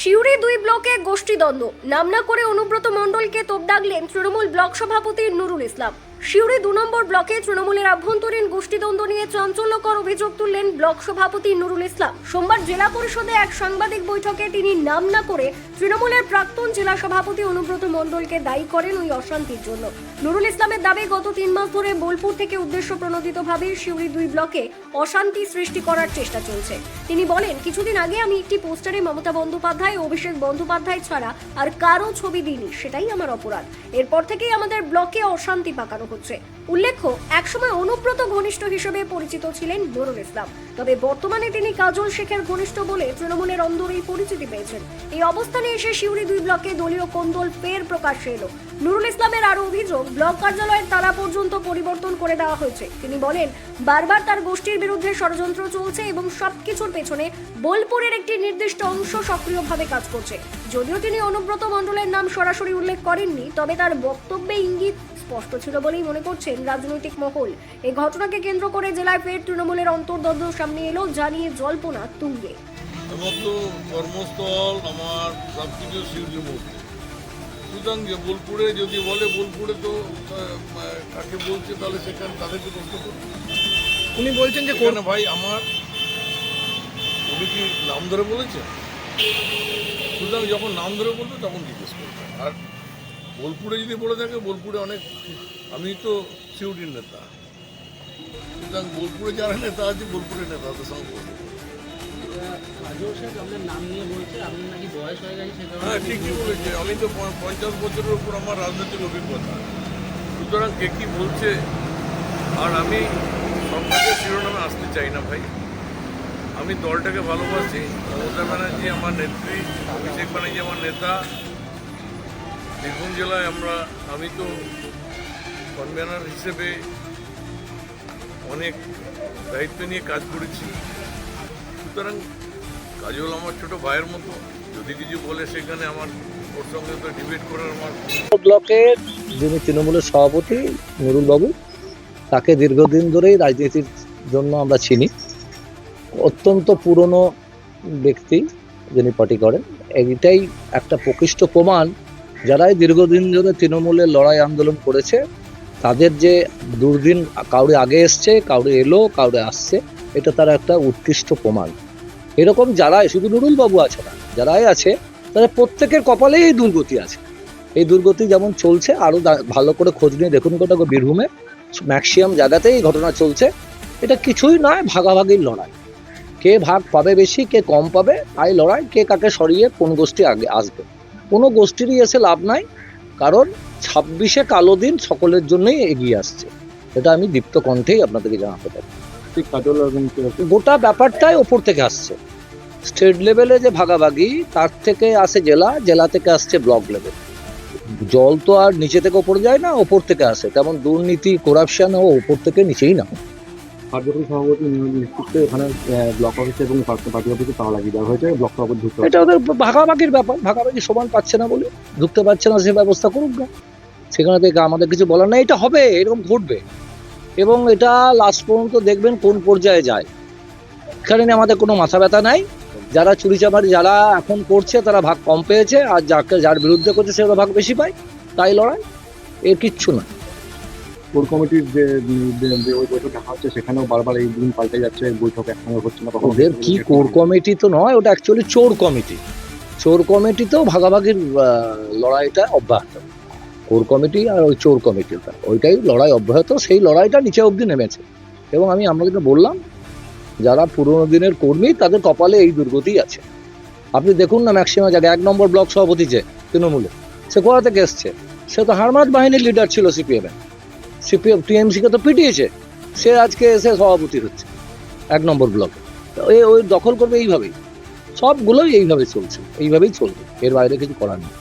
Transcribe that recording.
সিউড়ি দুই ব্লকে গোষ্ঠীদ্বন্দ্ব। নাম না করে অনুব্রত মণ্ডলকে তোপ ডাকলেন তৃণমূল ব্লক সভাপতি নুরুল ইসলাম। সিউড়ি দু নম্বর ব্লকে তৃণমূলের আভ্যন্তরীণ গোষ্ঠীদ্বন্দ্ব নিয়ে চাঞ্চল্যকর অভিযোগ তুললেন ব্লক সভাপতি নুরুল ইসলাম। সোমবার জেলা পরিষদে এক সাংবাদিক বৈঠকে তিনি নাম না করে তৃণমূলের প্রাক্তন জেলা সভাপতি অনুব্রত মণ্ডলকে দায়ী করেন ওই অশান্তির জন্য। নুরুল ইসলামের দাবি, গত তিন মাস ধরে বোলপুর থেকে উদ্দেশ্য প্রণোদিতভাবে সিউড়ি দুই ব্লকে অশান্তি সৃষ্টি করার চেষ্টা চলছে। তিনি বলেন, কিছুদিন আগে আমি একটি পোস্টারে মমতা বন্দ্যোপাধ্যায় অভিষেক বন্দ্যোপাধ্যায় ছাড়া আর কারও ছবি দিইনি, সেটাই আমার অপরাধ। এরপর থেকেই আমাদের ব্লকে অশান্তি পাকানো হচ্ছে। উল্লেখ্য, একসময় অনুব্রত ঘনিষ্ঠ হিসেবে পরিচিত ছিলেন নুরুল ইসলাম। তবে বর্তমানে তিনি কাজল শেখের ঘনিষ্ঠ বলে তৃণমূলের অন্দরেই পরিচিতি পেয়েছেন। এই অবস্থানে এসে সিউড়ি দুই ব্লকে দলীয় কোন্দল ফের প্রকাশ্যে এলো। নুরুল ইসলামের আরও অভিযোগ, ব্লক কার্যালয়ের তালা পর্যন্ত পরিবর্তন করে দেওয়া হয়েছে। তিনি বলেন, বারবার তার গোষ্ঠীর বিরুদ্ধে ষড়যন্ত্র চলছে এবং সবকিছুর পেছনে বোলপুরের একটি নির্দিষ্ট অংশ সক্রিয়ভাবে কাজ করছে। যদিও তিনি অনুব্রত মণ্ডলের নাম সরাসরি উল্লেখ করেননি, তবে তার বক্তব্যে ইঙ্গিত স্পষ্ট ছিল বলেই মনে করছেন রাজনৈতিক মহল। এই ঘটনাকে কেন্দ্র করে জেলায় ফের তৃণমূলের অন্তর্দ্বন্দ্ব সামনে এলো জানিয়ে জল্পনা তুঙ্গে। আমার তো কর্মস্থল আমার সব কিছু শিউলির মধ্যে সুতরাং যে বোলপুরে যদি বলে বোলপুরে তো কাকে বলছে তাহলে সেখানে তাদেরকে প্রশ্ন করুন। উনি বলছেন যে সেখানে ভাই আমার উনি কি নাম ধরে বলেছে সুতরাং যখন নাম ধরে বলবে তখন জিজ্ঞেস করবে আর বোলপুরে যদি বলে থাকে বোলপুরে অনেক আমি তো সিউটির নেতা। সুতরাং বোলপুরে যারা নেতা আছে বোলপুরের নেতা তাদের সঙ্গে বলব। কাজল নাম নিয়ে বলছে আপনার নাকি বয়স হয়ে হ্যাঁ ঠিকই বলেছে। আমি তো পঞ্চাশ বছরের উপর আমার রাজনৈতিক অভিজ্ঞতা। সুতরাং কে কি বলছে আর আমি সংবাদের শিরোনামে আসতে চাই না ভাই। আমি দলটাকে ভালোবাসি। মমতা ব্যানার্জি আমার নেত্রী অভিষেক ব্যানার্জি আমার নেতা বীরভূম জেলায় আমরা, আমি তো কনভেনার হিসেবে অনেক দায়িত্ব নিয়ে কাজ করেছি। সুতরাং কাজল আমার ছোট ভাইয়ের মতো, যদি কিছু বলে সেখানে আমার ওর সঙ্গে তো ডিবেট করার আমার ব্লকের যিনি তৃণমূলের সভাপতি নুরুল বাবু তাকে দীর্ঘদিন ধরেই রাজনীতির জন্য আমরা চিনি। অত্যন্ত পুরনো ব্যক্তি যিনি পার্টি করেন এইটাই একটা প্রকৃষ্ট প্রমাণ যারাই দীর্ঘদিন ধরে তৃণমূলের লড়াই আন্দোলন করেছে, তাদের যে দুর্দিন কাউরে আগে এসছে, কাউরে এলো, কাউরে আসছে, এটা তার একটা উৎকৃষ্ট প্রমাণ। এরকম যারাই, শুধু নুরুল বাবু আছে না, যারাই আছে, তাদের প্রত্যেকের কপালেই এই দুর্গতি আছে। এই দুর্গতি যেমন চলছে আরও ভালো করে খোঁজ নিয়ে দেখুন গোটা বীরভূমে, ম্যাক্সিমাম জায়গাতেই এই ঘটনা চলছে। এটা কিছুই নয়, ভাগাভাগির লড়াই। কে ভাগ পাবে বেশি, কে কম পাবে, তাই লড়াই, কে কাকে সরিয়ে, কোন গোষ্ঠী আগে আসবে। কোনো গোষ্ঠীরই এসে লাভ নাই কারণ ছাব্বিশে কালো দিন সকলের জন্যই এগিয়ে আসছে। এটা আমি দীপ্ত কণ্ঠেই আপনাদেরকে জানাতে পারি। গোটা ব্যাপারটাই ওপর থেকে আসছে। স্টেট লেভেলে যে ভাগাভাগি তার থেকে আসে জেলা জেলা থেকে আসছে ব্লক লেভেল। জল তো আর নিচে থেকে ওপর যায় না ওপর থেকে আসে। তেমন দুর্নীতি করাপশন ও ওপর থেকে নিচেই না কার্যকরী সভাপতি নেতৃত্বে এখানে ব্লক অফিসে এবং পার্টি অফিসে তালা লাগিয়ে দেওয়া হয়েছে। ব্লক সভাপতি ঢুকতে এটা ওদের ভাগাভাগির ব্যাপার। ভাগাভাগি সমান পাচ্ছে না বলে ঢুকতে পারছে না সে ব্যবস্থা করুক না সেখানে থেকে আমাদের কিছু বলার নাই। এটা হবে এরকম ঘটবে। এবং এটা লাস্ট পর্যন্ত দেখবেন কোন পর্যায়ে যায়। এখানে আমাদের কোনো মাথা ব্যথা নাই। যারা চুরি চামারি যারা এখন করছে তারা ভাগ কম পেয়েছে। আর যাকে যার বিরুদ্ধে করছে সে ভাগ বেশি পায়। তাই লড়াই। এর কিচ্ছু না কোর কমিটির যে ওই বৈঠক হচ্ছে, সেখানেও বারবার এই দিন পাল্টে যাচ্ছে বৈঠক একসঙ্গে হচ্ছে না ওদের কি কোর কমিটি তো নয়, ওটা অ্যাকচুয়ালি চোর কমিটি। চোর কমিটিতেও ভাগাভাগির লড়াইটা অব্যাহত। কোর কমিটি আর ওই চোর কমিটিটা ওইটাই লড়াই অব্যাহত, সেই লড়াইটা নিচে অবধি নেমেছে। এবং আমি আপনাকে বললাম, যারা পুরোনো দিনের কর্মী, তাদের কপালে এই দুর্গতি আছে। আপনি দেখুন না ম্যাক্সিমাম জায়গায়, এক নম্বর ব্লক সভাপতি যে, তৃণমূলে, সে কোথা থেকে এসছে সে তো হারমাত বাহিনীর লিডার ছিল সিপিএম এ। সিপিএম টিএমসিকে তো পিটিয়েছে। সে আজকে এসে সভাপতি হচ্ছে, এক নম্বর ব্লকে। এই ওই দখল করবে এইভাবেই। সবগুলোই এইভাবে চলছে, এইভাবেই চলবে। এর বাইরে কিছু করার নেই।